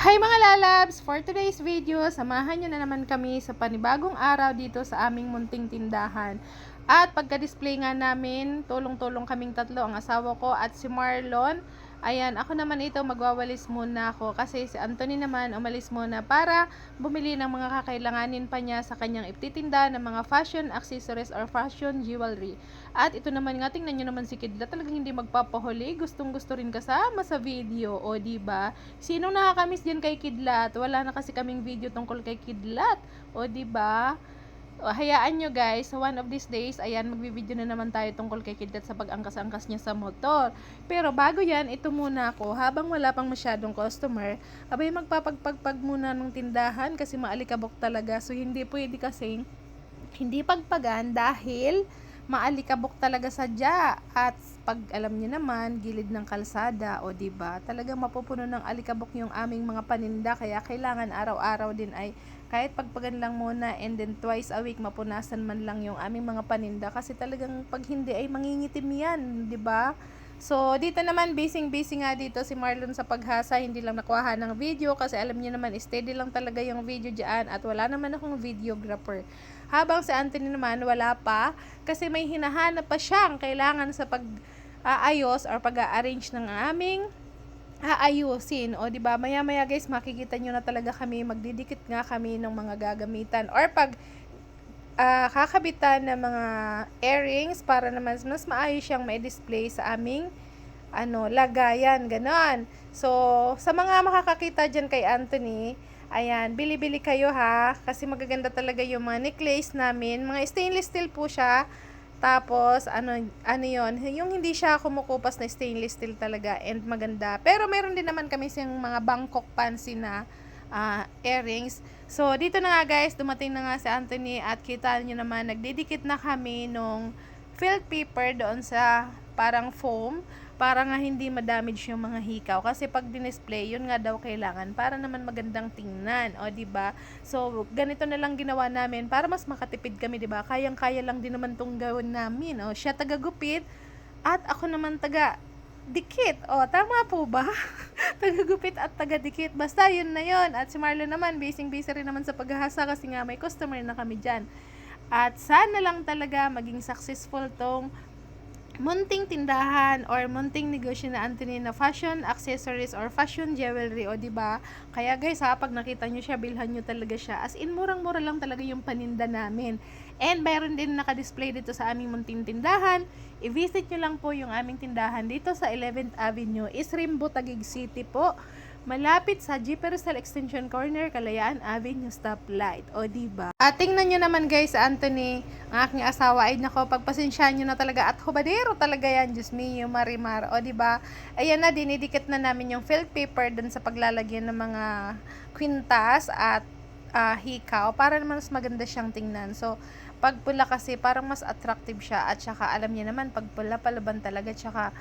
Hi mga lalabs! For today's video, samahan nyo na naman kami sa panibagong araw dito sa aming munting tindahan. At pagka-display nga namin, tulong-tulong kaming tatlo, ang asawa ko at si Marlon. Ayan, ako naman ito, magwawalis muna ako kasi si Anthony naman umalis muna para bumili ng mga kakailanganin pa niya sa kanyang iptitinda ng mga fashion accessories or fashion jewelry. At ito naman nga, tingnan nyo naman si Kidla, talagang hindi magpapahuli. Gustong gusto rin kasama sa video, o ba? Sinong nakakamiss din kay Kidlat? Wala na kasi kaming video tungkol kay Kidlat, o ba? O, hayaan nyo guys, one of these days, ayan, magbibideo na naman tayo tungkol kay Kidlat sa pag-angkas-angkas niya sa motor. Pero bago yan, ito muna ako, habang wala pang masyadong customer, abay magpapagpagpag muna ng tindahan kasi maalikabok talaga. So hindi pwede kasing hindi pagpagan dahil maalikabok talaga sadya at pag alam niyo naman gilid ng kalsada o di ba talagang mapupuno ng alikabok yung aming mga paninda kaya kailangan araw-araw din ay kahit pagpagan lang muna and then twice a week mapunasan man lang yung aming mga paninda kasi talagang pag hindi ay mangingitim yan di ba So, dito naman, busy-busy nga dito si Marlon sa paghasa. Hindi lang nakuha ng video kasi alam niyo naman, steady lang talaga yung video dyan at wala naman akong videographer. Habang si Anthony naman, wala pa kasi may hinahanap pa siyang kailangan sa pag-aayos or pag-arrange ng aming aayusin. O, di ba Maya-maya guys, makikita nyo na talaga kami, magdidikit nga kami ng mga gagamitan. Or pag uh, kakabitan ng mga earrings para naman mas maayos siyang may display sa aming ano, lagayan, ganon. So, sa mga makakakita dyan kay Anthony, ayan, bili-bili kayo ha, kasi magaganda talaga yung mga necklace namin. Mga stainless steel po siya, tapos, ano, ano yon yung hindi siya kumukupas na stainless steel talaga and maganda. Pero meron din naman kami siyang mga Bangkok fancy na uh, earrings. So, dito na nga guys, dumating na nga si Anthony at kita niyo naman, nagdidikit na kami nung felt paper doon sa parang foam para nga hindi ma-damage yung mga hikaw. Kasi pag dinisplay yun nga daw kailangan para naman magandang tingnan o di ba? So ganito na lang ginawa namin para mas makatipid kami di ba? Kayang kaya lang din naman tong gawin namin o. Siya taga gupit at ako naman taga dikit o tama po ba? Taga gupit at taga dikit basta yun na yun. At si Marlon naman busy busy rin naman sa paghahasa kasi nga may customer na kami dyan. At sana lang talaga maging successful tong munting tindahan or munting negosyo na Anthony na fashion accessories or fashion jewelry o di ba? Kaya guys ha, pag nakita nyo siya, bilhan nyo talaga siya. As in murang-mura lang talaga yung paninda namin. And mayroon din naka-display dito sa aming munting tindahan. I-visit nyo lang po yung aming tindahan dito sa 11th Avenue, Isrimbo, Taguig City po. Malapit sa Jeepersal Extension Corner, Kalayaan Avenue Stoplight. O, diba? At tingnan nyo naman guys, Anthony, ang aking asawa, ay nako, pagpasensyahan nyo na talaga. At hubadero talaga yan, Diyos mio, marimar. O, diba? Ayan na, dinidikit na namin yung felt paper dun sa paglalagyan ng mga kwintas at uh, hikaw para naman mas maganda siyang tingnan. So, pag pula kasi parang mas attractive siya at saka alam niya naman pag pula palaban talaga tsaka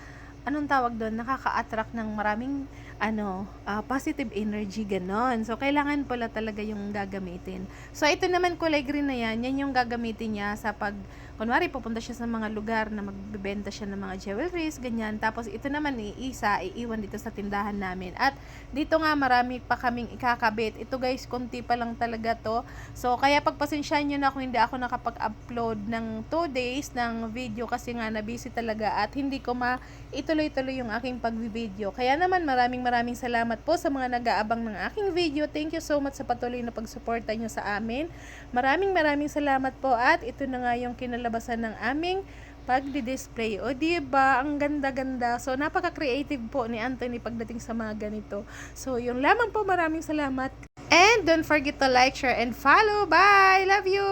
anong tawag doon, nakaka-attract ng maraming ano, uh, positive energy ganon. So kailangan pala talaga yung gagamitin. So ito naman kulay green na yan, yan yung gagamitin niya sa pag kunwari pupunta siya sa mga lugar na magbebenta siya ng mga jewelries, ganyan. Tapos ito naman iisa, iiwan dito sa tindahan namin. At dito nga marami pa kaming ikakabit. Ito guys, konti pa lang talaga to. So kaya pagpasensyahan niyo na kung hindi ako nakapag-upload ng 2 days ng video kasi nga na busy talaga at hindi ko ma ituloy-tuloy yung aking pag-video. Kaya naman maraming maraming salamat po sa mga nag-aabang ng aking video. Thank you so much sa patuloy na pagsuporta nyo sa amin. Maraming maraming salamat po at ito na nga yung kinalabasan kinalabasan ng aming pagdi-display. O di ba ang ganda-ganda. So napaka-creative po ni Anthony pagdating sa mga ganito. So yung lamang po maraming salamat. And don't forget to like, share, and follow. Bye! Love you!